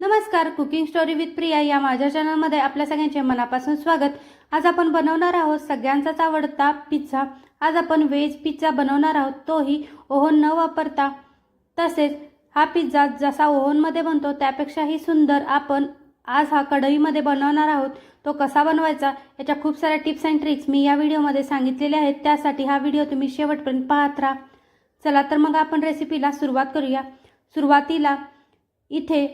नमस्कार cooking story with Priya या माझ्या चॅनलमध्ये आपल्या सगळ्यांचे मनापासून स्वागत. आज आपण बनवणार आहोत सगळ्यांचाच आवडता पिझ्झा आज आपण व्हेज पिझ्झा बनवणार आहोत तोही ओव्हन न वापरता. तसेच हा पिझ्झा जसा ओव्हनमध्ये बनतो त्यापेक्षाही सुंदर आपण आज हा कढईमध्ये बनवणार आहोत. तो कसा बनवायचा याच्या खूप साऱ्या टिप्स अँड ट्रिक्स मी या व्हिडिओमध्ये सांगितलेल्या आहेत. त्यासाठी हा व्हिडिओ तुम्ही शेवटपर्यंत पाहत राहा. चला तर मग आपण रेसिपीला सुरुवात करूया. सुरुवातीला इथे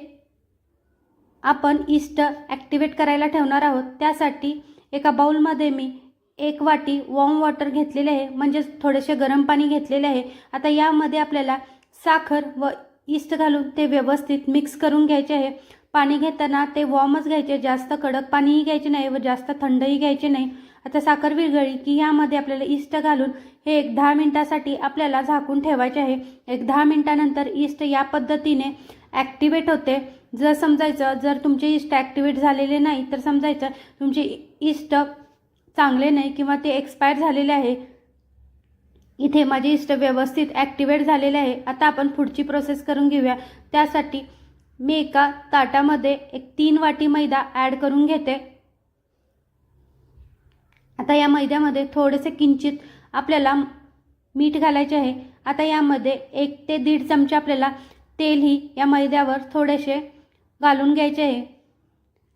आपण इस्ट ॲक्टिवेट करायला ठेवणार आहोत. त्यासाठी एका बाउलमध्ये मी एक वाटी वॉर्म वॉटर घेतलेले आहे. म्हणजेच थोडेसे गरम पाणी घेतलेले आहे. आता यामध्ये आपल्याला साखर व इस्ट घालून ते व्यवस्थित मिक्स करून घ्यायचे आहे. पाणी घेताना ते वॉर्मच घ्यायचे. जास्त कडक पाणीही घ्यायचे नाही व जास्त थंडही घ्यायचे नाही. आता साखर विरघळी की यामध्ये आपल्याला इस्ट घालून हे एक दहा मिनटासाठी आपल्याला झाकून ठेवायचे आहे. एक दहा मिनटानंतर इस्ट या पद्धतीने ॲक्टिवेट होते. जर समजायचं जर तुमचे इस्ट ॲक्टिवेट झालेले नाही तर समजायचं तुमचे इस्ट चांगले नाही किंवा ते एक्सपायर झालेले आहे इथे माझे इष्ट व्यवस्थित ॲक्टिवेट झालेले आहे आता आपण पुढची प्रोसेस करून घेऊया. त्यासाठी मी एका ताटामध्ये एक तीन वाटी मैदा ॲड करून घेते. आता या मैद्यामध्ये थोडेसे किंचित आपल्याला मीठ घालायचे आहे. आता यामध्ये एक ते दीड चमचे आपल्याला तेलही या मैद्यावर थोडेसे घालून घ्यायचे आहे.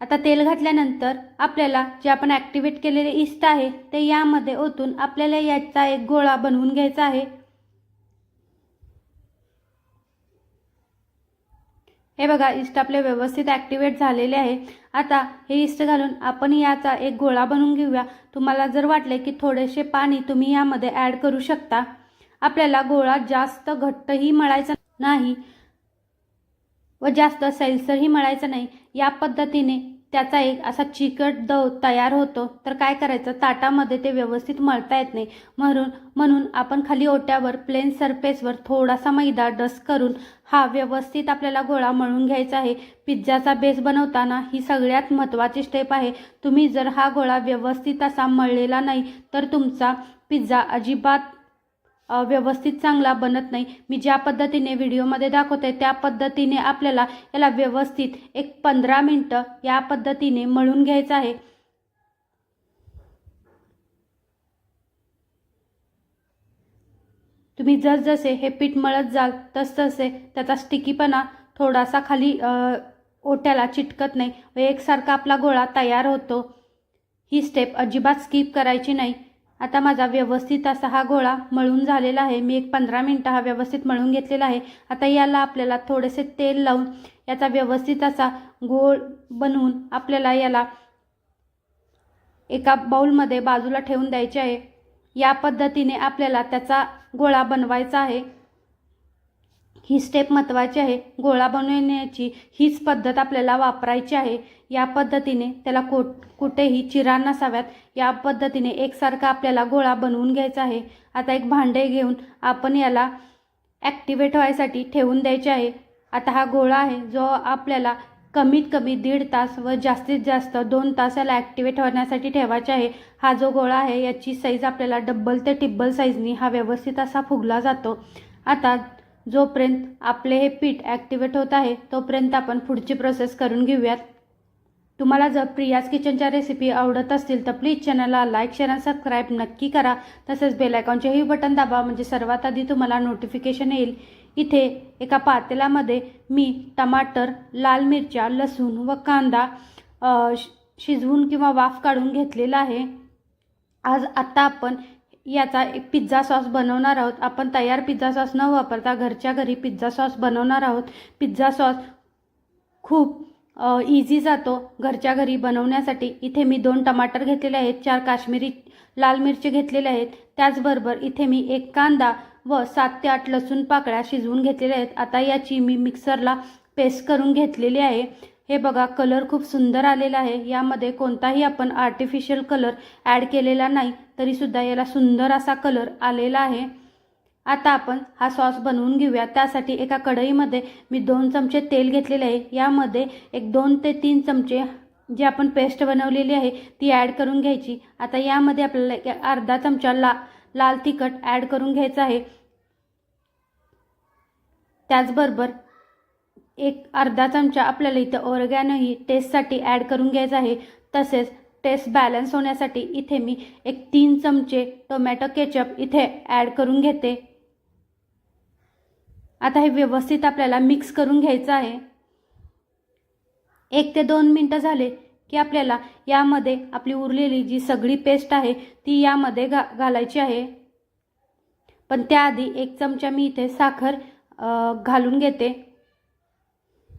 आता तेल घातल्यानंतर आपल्याला जे आपण ॲक्टिवेट केलेले इस्ट आहे ते यामध्ये ओतून आपल्याला याचा एक गोळा बनवून घ्यायचा आहे. हे बघा इस्ट आपले व्यवस्थित ॲक्टिवेट झालेले आहे. आता हे इस्ट घालून आपण याचा एक गोळा बनवून घेऊया. तुम्हाला जर वाटले की थोडेसे पाणी तुम्ही यामध्ये ॲड करू शकता. आपल्याला गोळा जास्त घट्टही मळायचा नाही. व जास्त सैलसरही मळायचं नाही या पद्धतीने त्याचा एक असा चिकट दव तयार होतो. तर काय करायचं? ताटामध्ये ते व्यवस्थित मळता येत नाही. म्हणून म्हणून आपण खाली ओट्यावर प्लेन सरफेसवर थोडासा मैदा डस्ट करून हा व्यवस्थित आपल्याला गोळा मळून घ्यायचा आहे. पिझ्झाचा बेस बनवताना ही सगळ्यात महत्त्वाची स्टेप आहे. तुम्ही जर हा गोळा व्यवस्थित असा मळलेला नाही तर तुमचा पिझ्झा अजिबात व्यवस्थित चांगला बनत नाही. मी ज्या पद्धतीने व्हिडिओमध्ये दाखवते त्या पद्धतीने आपल्याला याला व्यवस्थित एक पंधरा मिनटं या पद्धतीने मळून घ्यायचं आहे. तुम्ही जसजसे हे पीठ मळत जाल तसतसे त्याचा स्टिकीपणा थोडासा खाली ओट्याला चिटकत नाही. व एकसारखा आपला गोळा तयार होतो. ही स्टेप अजिबात स्किप करायची नाही. आता माझा व्यवस्थित असा हा गोळा मळून झालेला आहे. मी एक पंधरा मिनटं हा व्यवस्थित मळून घेतलेला आहे. आता याला आपल्याला थोडेसे तेल लावून याचा व्यवस्थित असा गोळ बनवून आपल्याला याला एका बाऊलमध्ये बाजूला ठेवून द्यायचे आहे. या पद्धतीने आपल्याला त्याचा गोळा बनवायचा आहे. ही स्टेप महत्त्वाची आहे. गोळा बनवण्याची हीच पद्धत आपल्याला वापरायची आहे. या पद्धतीने त्याला कोट कुठेही चिरा नसाव्यात. या पद्धतीने एकसारखा आपल्याला गोळा बनवून घ्यायचा आहे. आता एक भांडे घेऊन आपण याला ॲक्टिवेट व्हायसाठी ठेवून द्यायचे आहे. आता हा गोळा आहे जो आपल्याला कमीत कमी दीड तास व जास्तीत जास्त दोन तास याला ॲक्टिवेट होण्यासाठी ठेवायचा आहे. हा जो गोळा आहे याची साईज आपल्याला डब्बल ते टिब्बल साईजनी हा व्यवस्थित असा फुगला जातो. आता जोपर्यंत आपले हे पीठ ॲक्टिवेट होत आहे तोपर्यंत आपण पुढची प्रोसेस करून घेऊयात. तुम्हाला जर प्रियाज किचनच्या रेसिपी आवडत असतील तर प्लीज चॅनलला लाईक शेअर आणि सबस्क्राईब नक्की करा. तसेच बेलायकॉनचेही बटन दाबा म्हणजे सर्वात आधी तुम्हाला नोटिफिकेशन येईल. इथे एका पातेल्यामध्ये मी टमाटर लाल मिरच्या लसूण व कांदा शि- शिजवून किंवा वाफ काढून घेतलेला आहे. आज आत्ता आपण याचा एक पिझ्झा सॉस बनवणार आहोत. आपण तयार पिझ्झा सॉस न वापरता घरच्या घरी पिझ्झा सॉस बनवणार आहोत. पिझ्झा सॉस खूप इझी जातो घरच्या घरी बनवण्यासाठी. इथे मी दोन टमाटर घेतलेले आहेत चार काश्मीरी लाल मिरची घेतलेले आहेत. त्याचबरोबर इथे मी एक कांदा व सात ते आठ लसूण पाकळ्या शिजवून घेतलेल्या आहेत. आता याची मी मिक्सरला पेस्ट करून घेतलेली आहे. हे बघा कलर खूप सुंदर आलेला आहे. यामध्ये कोणताही आपण आर्टिफिशियल कलर ॲड केलेला नाही तरीसुद्धा याला सुंदर असा कलर आलेला आहे. आता आपण हा सॉस बनवून घेऊया. त्यासाठी एका कढईमध्ये मी दोन चमचे तेल घेतलेले आहे. यामध्ये एक दोन ते तीन चमचे जी आपण पेस्ट बनवलेली आहे ती ॲड करून घ्यायची. आता यामध्ये आपल्याला एक अर्धा चमचा ला लाल तिखट ॲड करून घ्यायचं आहे. त्याचबरोबर एक अर्धा चमचा आपल्याला इथं ऑर्गॅनोही टेस्टसाठी ॲड करून घ्यायचा आहे. तसेच टेस्ट बॅलन्स होण्यासाठी इथे मी एक तीन चमचे टोमॅटो केचप इथे ॲड करून घेते. आता हे व्यवस्थित आपल्याला मिक्स करून घ्यायचं आहे. एक ते दोन मिनटं झाले की आपल्याला यामध्ये आपली उरलेली जी सगळी पेस्ट आहे ती यामध्ये घा घालायची आहे. पण त्याआधी एक चमचा मी इथे साखर घालून घेते.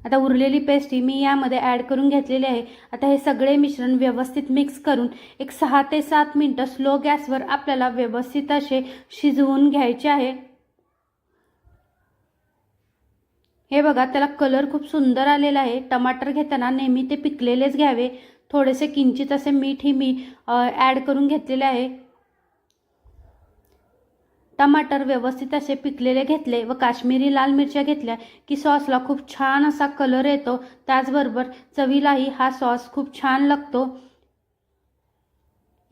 आता उरलेली पेस्ट ही मी यामध्ये ॲड करून घेतलेली आहे. आता हे सगळे मिश्रण व्यवस्थित मिक्स करून एक सहा ते सात मिनटं स्लो गॅसवर आपल्याला व्यवस्थित असे शिजवून घ्यायचे आहे. हे बघा त्याला कलर खूप सुंदर आलेला आहे. टमाटर घेताना नेहमी ते पिकलेलेच घ्यावे. थोडेसे किंचित असे मीठ ही मी ॲड करून घेतलेले आहे. टमाटर व्यवस्थित असे पिकलेले घेतले व काश्मीरी लाल मिरच्या घेतल्या की सॉसला खूप छान असा कलर येतो. त्याचबरोबर चवीलाही हा सॉस खूप छान लागतो.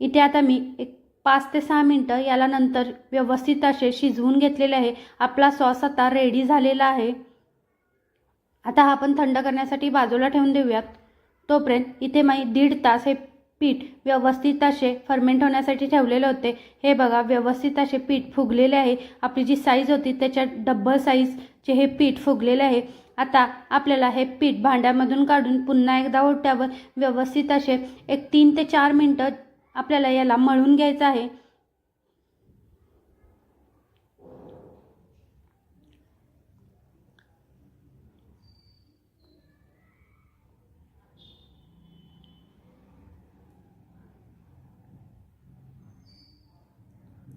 इथे आता मी एक पाच ते सहा मिनटं याला नंतर व्यवस्थित असे शिजवून घेतलेले आहे. आपला सॉस आता रेडी झालेला आहे. आता हा आपण थंड करण्यासाठी बाजूला ठेवून देऊयात. तोपर्यंत इथे मी दीड तास हे पीठ व्यवस्थित असे फर्मेंट होण्यासाठी ठेवलेले होते. हे बघा व्यवस्थित असे पीठ फुगलेले आहे. आपली जी साईज होती त्याच्या डब्बल साईजचे हे पीठ फुगलेले आहे. आता आपल्याला हे पीठ भांड्यामधून काढून पुन्हा एकदा ओट्यावर व्यवस्थित असे एक तीन ते चार मिनटं आपल्याला याला मळून घ्यायचं आहे.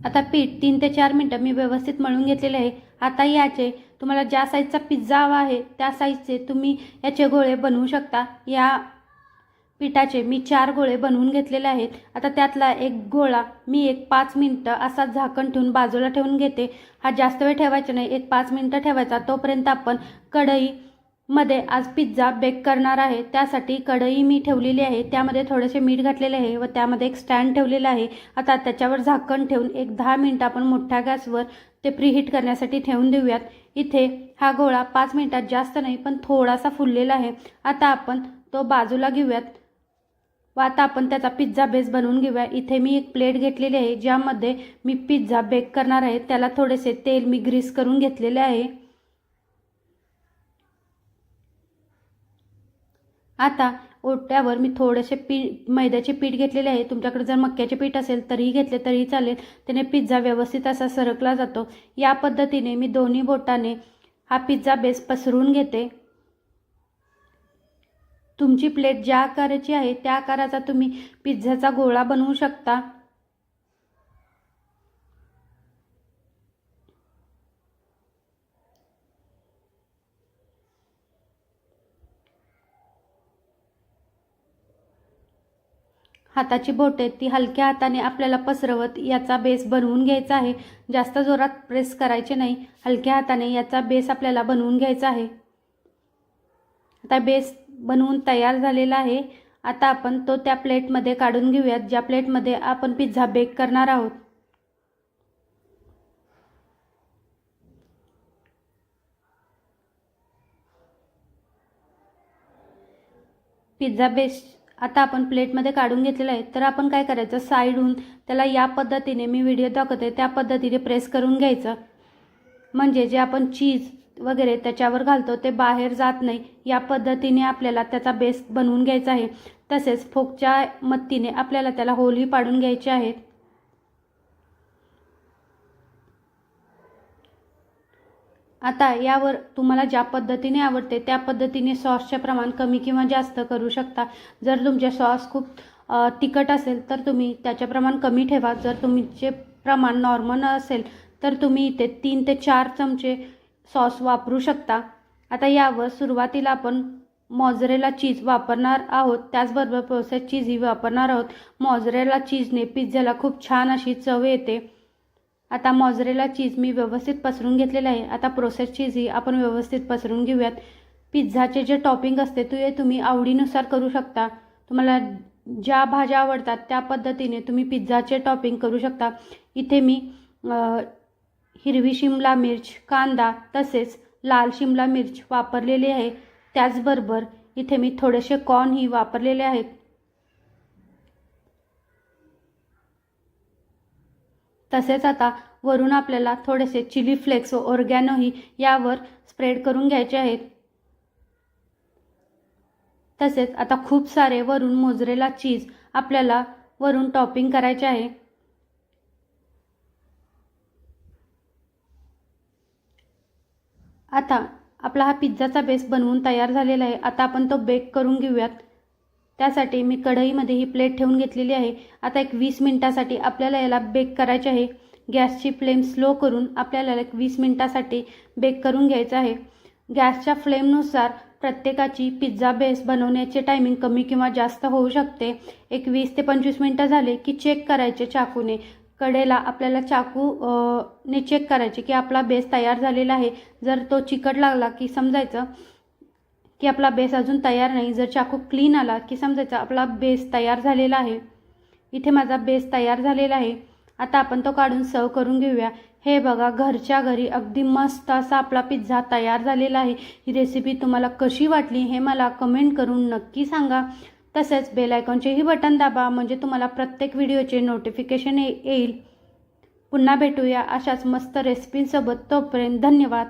आता पीठ तीन ते चार मिनटं मी व्यवस्थित मळून घेतलेले आहे. आता याचे तुम्हाला ज्या साईजचा पिझ्झा हवा आहे त्या साईजचे तुम्ही याचे गोळे बनवू शकता. या पिठाचे मी चार गोळे बनवून घेतलेले आहेत. आता त्यातला एक गोळा मी एक पाच मिनटं असा झाकण ठेवून बाजूला ठेवून घेते. हा जास्त वेळ ठेवायचा नाही. एक पाच मिनटं ठेवायचा. तोपर्यंत आपण कढई मध्ये आज पिझ्झा बेक करणार आहे. त्यासाठी कढई मी ठेवलेली आहे. त्यामध्ये थोडेसे मीठ घातलेले आहे व त्यामध्ये एक स्टँड ठेवलेला आहे. आता त्याच्यावर झाकण ठेवून एक दहा मिनटं आपण मोठ्या गॅसवर ते प्रीहीट करण्यासाठी ठेवून देऊयात. इथे हा गोळा पाच मिनटात जास्त नाही पण थोडासा फुललेला आहे. आता आपण तो बाजूला घेऊयात. व आता आपण त्याचा पिझ्झा बेस बनवून घेऊया. इथे मी एक प्लेट घेतलेली आहे ज्यामध्ये मी पिझ्झा बेक करणार आहे. त्याला थोडेसे तेल मी ग्रीस करून घेतलेले आहे. आता ओट्यावर मी थोडेसे पी मैद्याचे पीठ घेतलेले आहे. तुमच्याकडे जर मक्याचे पीठ असेल तरीही घेतले तरीही चालेल. त्याने पिझ्झा व्यवस्थित असा सरकला जातो. या पद्धतीने मी दोन्ही बोटाने हा पिझ्झा बेस पसरून घेते. तुमची प्लेट ज्या आकाराची आहे त्या आकाराचा तुम्ही पिझ्झाचा गोळा बनवू शकता. हाताची बोटे ती हलक्या हाताने आपल्याला पसरवत याचा बेस बनवून घ्यायचा आहे. जास्त जोरात प्रेस करायचे नाही हलक्या हाताने याचा बेस आपल्याला बनवून घ्यायचा आहे. आता बेस बनवून तयार झालेला आहे. आता आपण तो त्या प्लेटमध्ये काढून घेऊयात ज्या प्लेटमध्ये आपण पिझ्झा बेक करणार आहोत. पिझ्झा बेस आता आपण प्लेटमध्ये काढून घेतलेलं आहे. तर आपण काय करायचं? साईडहून त्याला या पद्धतीने मी व्हिडिओ दाखवते. त्या पद्धतीने प्रेस करून घ्यायचं. म्हणजे जे आपण चीज वगैरे त्याच्यावर घालतो ते बाहेर जात नाही. या पद्धतीने आपल्याला त्याचा बेस बनवून घ्यायचा आहे. तसेच फोकच्या मत्तीने आपल्याला त्याला होली पाडून घ्यायचे आहेत आता यावर तुम्हाला ज्या पद्धतीने आवडते त्या पद्धतीने सॉसचे प्रमाण कमी किंवा जास्त करू शकता. जर तुमचे सॉस खूप तिखट असेल तर तुम्ही त्याचे प्रमाण कमी ठेवा. जर तुमचे प्रमाण नॉर्मल असेल तर तुम्ही इथे तीन ते चार चमचे सॉस वापरू शकता. आता यावर सुरुवातीला आपण मॉझरेला चीज वापरणार आहोत. त्याचबरोबर प्रोसेस चीजही वापरणार आहोत. मॉझरेला चीजने पिझ्झाला खूप छान अशी चव येते. आता मॉझरेला चीज मी व्यवस्थित पसरून घेतलेलं आहे. आता प्रोसेस चीजही आपण व्यवस्थित पसरून घेऊयात. पिझ्झाचे जे टॉपिंग असते ते तुम्ही आवडीनुसार करू शकता. तुम्हाला ज्या भाज्या आवडतात त्या पद्धतीने तुम्ही पिझ्झाचे टॉपिंग करू शकता. इथे मी हिरवी शिमला मिर्च कांदा तसेच लाल शिमला मिर्च वापरलेली आहे. त्याचबरोबर इथे मी थोडेसे कॉर्नही वापरलेले आहेत. तसेच आता वरून आपल्याला थोडेसे चिली फ्लेक्स व ऑर्गॅनोही यावर स्प्रेड करून घ्यायचे आहेत. तसेच आता खूप सारे वरून मोजरेला चीज आपल्याला वरून टॉपिंग करायचे आहे. आता आपला हा पिझ्झाचा बेस बनवून तयार झालेला आहे. आता आपण तो बेक करून घेऊयात. त्यासाठी मी कढईमध्ये ही प्लेट ठेवून घेतलेली आहे. आता एक वीस मिनटासाठी आपल्याला याला बेक करायचे आहे. गॅसची फ्लेम स्लो करून आपल्याला एक वीस मिनटासाठी बेक करून घ्यायचं आहे. गॅसच्या फ्लेमनुसार प्रत्येकाची पिझ्झा बेस बनवण्याचे टायमिंग कमी किंवा जास्त होऊ शकते. एक वीस ते पंचवीस मिनटं झाले की चेक करायचे चाकूने. कडेला आपल्याला चाकू ने चेक करायचे की आपला बेस तयार झालेला आहे. जर तो चिकट लागला की समजायचं. की आपला बेस अजून तयार नाही. जर चाकू क्लीन आला की समजायचं आपला बेस तयार झालेला आहे. इथे माझा बेस तयार झालेला आहे. आता आपण तो काढून सर्व करून घेऊया. हे बघा घरच्या घरी अगदी मस्त असा आपला पिझ्झा तयार झालेला आहे. ही रेसिपी तुम्हाला कशी वाटली हे मला कमेंट करून नक्की सांगा. तसेच बेल आयकॉनचेही बटन दाबा म्हणजे तुम्हाला प्रत्येक व्हिडिओचे नोटिफिकेशन येईल. पुन्हा भेटूया अशाच मस्त रेसिपींसोबत तोपर्यंत धन्यवाद.